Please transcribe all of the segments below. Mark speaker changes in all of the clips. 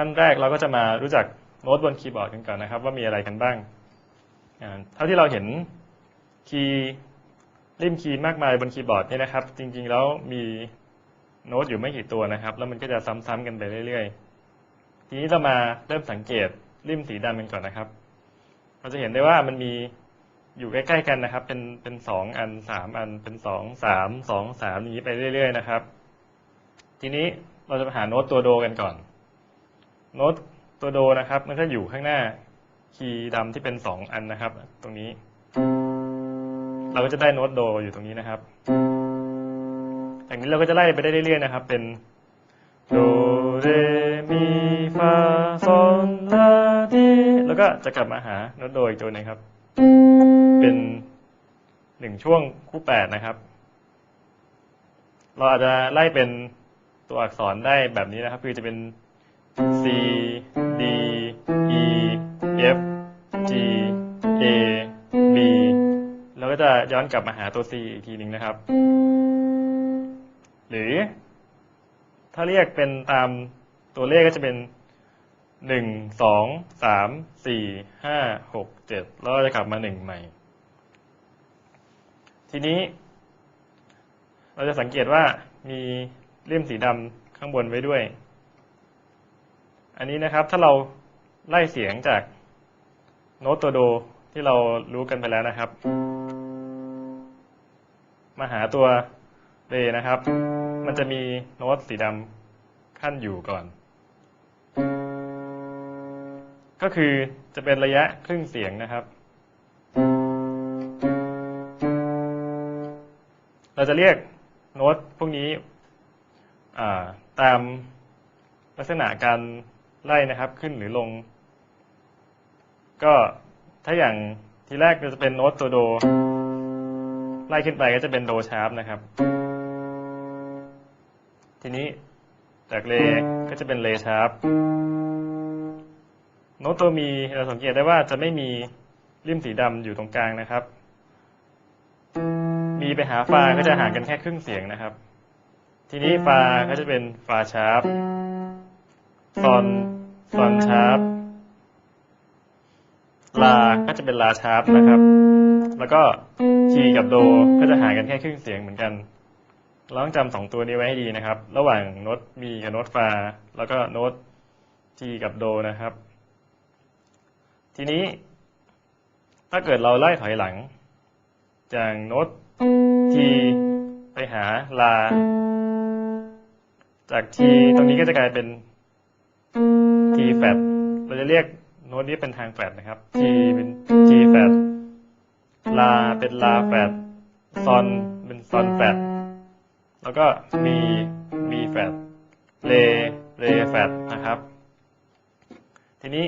Speaker 1: ขั้นแรกเราก็จะมารู้จักโน้ตบนคีย์บอร์ดกันก่อนนะครับ ว่ามีอะไรกันบ้าง เท่าที่เราเห็นคีย์ริมคีย์มากมายบนคีย์บอร์ดนี่นะครับ จริงๆแล้วมีโน้ตอยู่ไม่กี่ตัวนะครับ แล้วมันก็จะซ้ำๆกันไปเรื่อยๆ ทีนี้เรามาเริ่มสังเกตริมสีดำกันก่อนนะครับ เราจะเห็นได้ว่ามันมีอยู่ใกล้ๆกันนะครับ เป็นเป็นสองอันสามอันเป็นสองสามสองสามอย่างนี้ไปเรื่อย ๆ นะครับ ทีนี้เราจะมาหาโน้ตตัวโดกันก่อน โน้ตตัวโดนะครับ มันก็อยู่ข้างหน้าคีย์ดำที่เป็นสองอันนะครับ ตรงนี้ เราก็จะได้โน้ตโดอยู่ตรงนี้นะครับอย่างนี้เราก็จะไล่ไปได้เรื่อยๆนะครับ เป็นโดเรมีฟาซอนลาทีแล้วก็จะกลับมาหาโน้ตโดอีกตัวนึงครับ เป็นหนึ่งช่วงคู่แปดนะครับ เราอาจจะไล่เป็นตัวอักษรได้แบบนี้นะครับ คือจะเป็น C D E F G A B แล้วก็จะย้อนกลับมาหาตัว C อีกทีหนึ่งนะครับ หรือถ้าเรียกเป็นตามตัวเลขก็จะเป็นหนึ่งสองสามสี่ห้าหกเจ็ดแล้วจะกลับมาหนึ่งใหม่ ทีนี้ เราจะสังเกตว่ามีเล่มสีดำข้างบนไว้ด้วย อันนี้นะครับถ้าเราไล่เสียงจากโน้ตตัวโดที่เรารู้กันไปแล้วนะครับ มาหาตัวเรนะครับ มันจะมีโน้ตสีดำขั้นอยู่ก่อน ก็คือจะเป็นระยะครึ่งเสียงนะครับ เราจะเรียกโน้ตพวกนี้ตามลักษณะการ ไล่นะครับ ขึ้นหรือลง ก็ถ้าอย่างทีแรกจะเป็นโน้ตตัวโด ไล่ขึ้นไปก็จะเป็นโดชาร์ปนะครับ ทีนี้จากเลก็จะเป็นเลชาร์ปโน้ตตัวมีเราสังเกตได้ว่าจะไม่มีริมสีดำอยู่ตรงกลางนะครับ มีไปหาฟาก็จะห่างกันแค่ครึ่งเสียงนะครับ ทีนี้ฟาก็จะเป็นฟาชาร์ป ซอนซอนชาร์ปลาก็จะเป็นลาชาร์ปนะครับ แล้วก็คีกับโดก็จะห่างกันแค่ครึ่งเสียงเหมือนกันเราต้องจำสองตัวนี้ไว้ให้ดีนะครับ ระหว่างโน้ตมีกับโน้ตฟาแล้วก็โน้ตทีกับโดนะครับ ทีนี้ ถ้าเกิดเราไล่ถอยหลัง จากโน้ตทีไปหาลา จากทีตรงนี้ก็จะกลายเป็น ทีแฟดเราจะเรียกโน้ตนี้เป็นทางแฟดนะครับทีเป็นทีแฟดลาเป็นลาแฟดซอนเป็นซอนแฟดแล้วก็มีมีแฟดเลเลแฟดนะครับ ทีนี้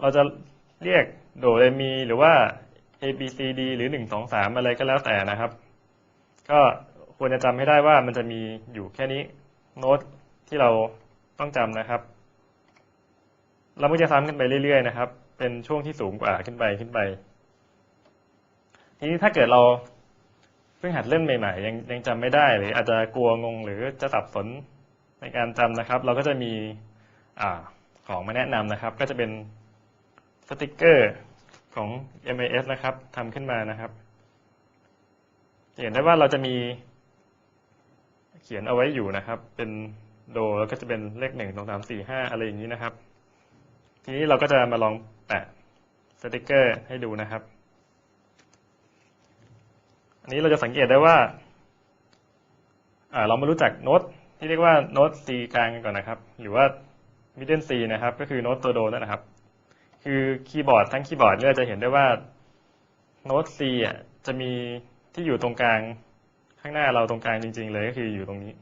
Speaker 1: เราจะเรียกโดเรมีหรือว่า A B C D หรือหนึ่งสองสามอะไรก็แล้วแต่นะครับ ก็ควรจะจำให้ได้ว่ามันจะมีอยู่แค่นี้โน้ตที่เรา ต้องจำนะครับเราก็จะซ้ำกันไปเรื่อยๆนะครับ เป็นช่วงที่สูงกว่าขึ้นไปขึ้นไป ทีนี้ถ้าเกิดเราเพิ่งหัดเล่นใหม่ๆ ยังยังจำไม่ได้ หรืออาจจะกลัวงงหรือจะสับสนในการจำนะครับ เราก็จะมีอของมาแนะนำนะครับ ก็จะเป็นสติกเกอร์ของ MIS นะครับทำขึ้นมานะครับเห็นได้ว่าเราจะมีเขียนเอาไว้อยู่นะครับ เป็น โดแล้วก็จะเป็นเลขหนึ่งสองสามสี่ห้าอะไรอย่างนี้นะครับ ทีนี้เราก็จะมาลองแปะสติกเกอร์ให้ดูนะครับ อันนี้เราจะสังเกตได้ว่าเรามารู้จักโน้ตที่เรียกว่าโน้ต C กลางกันก่อนนะครับ หรือว่า middle C นะครับ ก็คือโน้ตตัวโดนั่นนะครับ คือคีย์บอร์ดทั้งคีย์บอร์ดเนี่ยจะเห็นได้ว่าโน้ต C อะจะมีที่อยู่ตรงกลางข้างหน้าเราตรงกลางจริง ๆ เลยก็คืออยู่ตรงนี้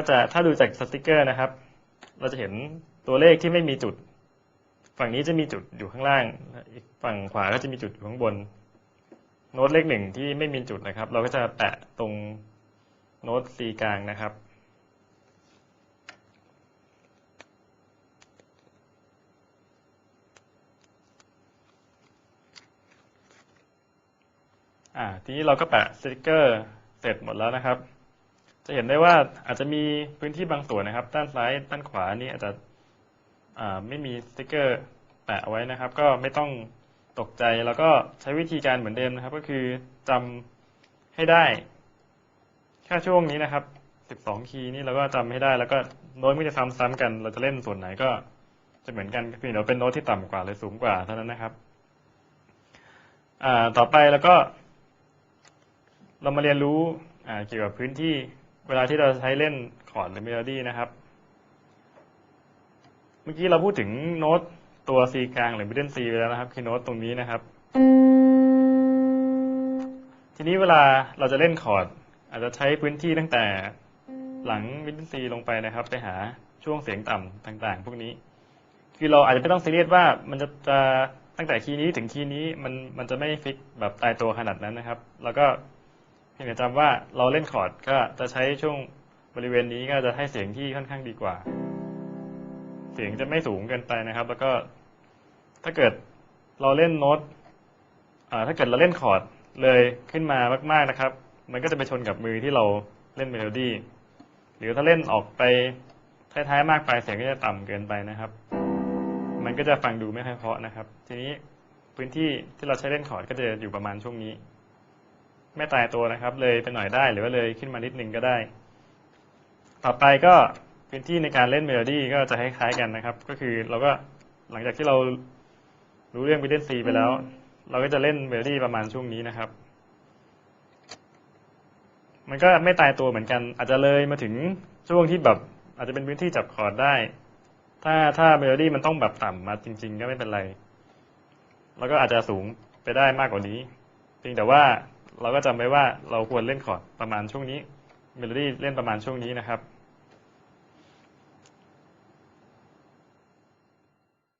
Speaker 1: ก็จะถ้าดูจากสติกเกอร์นะครับ เราจะเห็นตัวเลขที่ไม่มีจุด ฝั่งนี้จะมีจุดอยู่ข้างล่าง อีกฝั่งขวาก็จะมีจุดอยู่ข้างบน โน้ตเลขหนึ่งที่ไม่มีจุดนะครับ เราก็จะแปะตรงโน้ต C กลางนะครับอ่าทีนี้เราก็แปะสติกเกอร์เสร็จหมดแล้วนะครับ จะเห็นได้ว่าอาจจะมีพื้นที่บางส่วนนะครับ ด้านซ้ายด้านขวานี่อาจจะไม่มีสติกเกอร์แปะเอาไว้นะครับ ก็ไม่ต้องตกใจแล้วก็ใช้วิธีการเหมือนเดิมนะครับ ก็คือจำให้ได้แค่ช่วงนี้นะครับ 12 คีย์นี่เราก็จำให้ได้ แล้วก็โน้ตไม่จะซ้ำๆกัน เราจะเล่นส่วนไหนก็จะเหมือนกันเพียงแต่เป็นโน้ตที่ต่ำกว่าหรือสูงกว่าเท่านั้นนะครับต่อไปแล้วก็ เรามาเรียนรู้เกี่ยวกับพื้นที่ เวลาที่เราใช้เล่นคอร์ดหรือเมโลดี้นะครับ เมื่อกี้เราพูดถึงโน้ตตัว C กลางหรือ middle C ไปแล้วนะครับ คือโน้ตตรงนี้นะครับ ทีนี้เวลาเราจะเล่นคอร์ด อาจจะใช้พื้นที่ตั้งแต่หลัง middle C ลงไปนะครับ ไปหาช่วงเสียงต่ำต่างๆ พวกนี้ คือเราอาจจะไม่ต้องซีเรียสว่ามันจะจะตั้งแต่คีย์นี้ถึงคีย์นี้มันมันจะไม่ฟิกแบบตายตัวขนาดนั้นนะครับ แล้วก็ พียงแต่จำว่าเราเล่นคอร์ดก็จะใช้ช่วงบริเวณนี้ก็จะให้เสียงที่ค่อนข้างดีกว่า เสียงจะไม่สูงเกินไปนะครับ แล้วก็ถ้าเกิดเราเล่นโน้ตถ้าเกิดเราเล่นคอร์ดเลยขึ้นมามาก ๆนะครับ มันก็จะไปชนกับมือที่เราเล่นเมโลดี้หรือถ้าเล่นออกไปท้ายๆมากไปเสียงก็จะต่ำเกินไปนะครับ มันก็จะฟังดูไม่ค่อยเพราะนะครับ ทีนี้พื้นที่ที่เราใช้เล่นคอร์ดก็จะอยู่ประมาณช่วงนี้ ไม่ตายตัวนะครับ เลยไปหน่อยได้หรือว่าเลยขึ้นมานิดนึงก็ได้ ต่อไปก็พื้นที่ในการเล่นเมโลดี้ก็จะคล้ายๆกันนะครับ ก็คือเราก็หลังจากที่เรารู้เรื่อง middle C ไปแล้ว เราก็จะเล่นเมโลดี้ประมาณช่วงนี้นะครับ มันก็ไม่ตายตัวเหมือนกัน อาจจะเลยมาถึงช่วงที่แบบ อาจจะเป็นพื้นที่จับคอร์ดได้ ถ้าถ้าเมโลดี้มันต้องแบบต่ำมาจริง ๆ ก็ไม่เป็นไร แล้วก็อาจจะสูงไปได้มากกว่านี้เพียงแต่ว่า เราก็จำไว้ว่าเราควรเล่นคอร์ดประมาณช่วงนี้เมโลดี้เล่นประมาณช่วงนี้นะครับ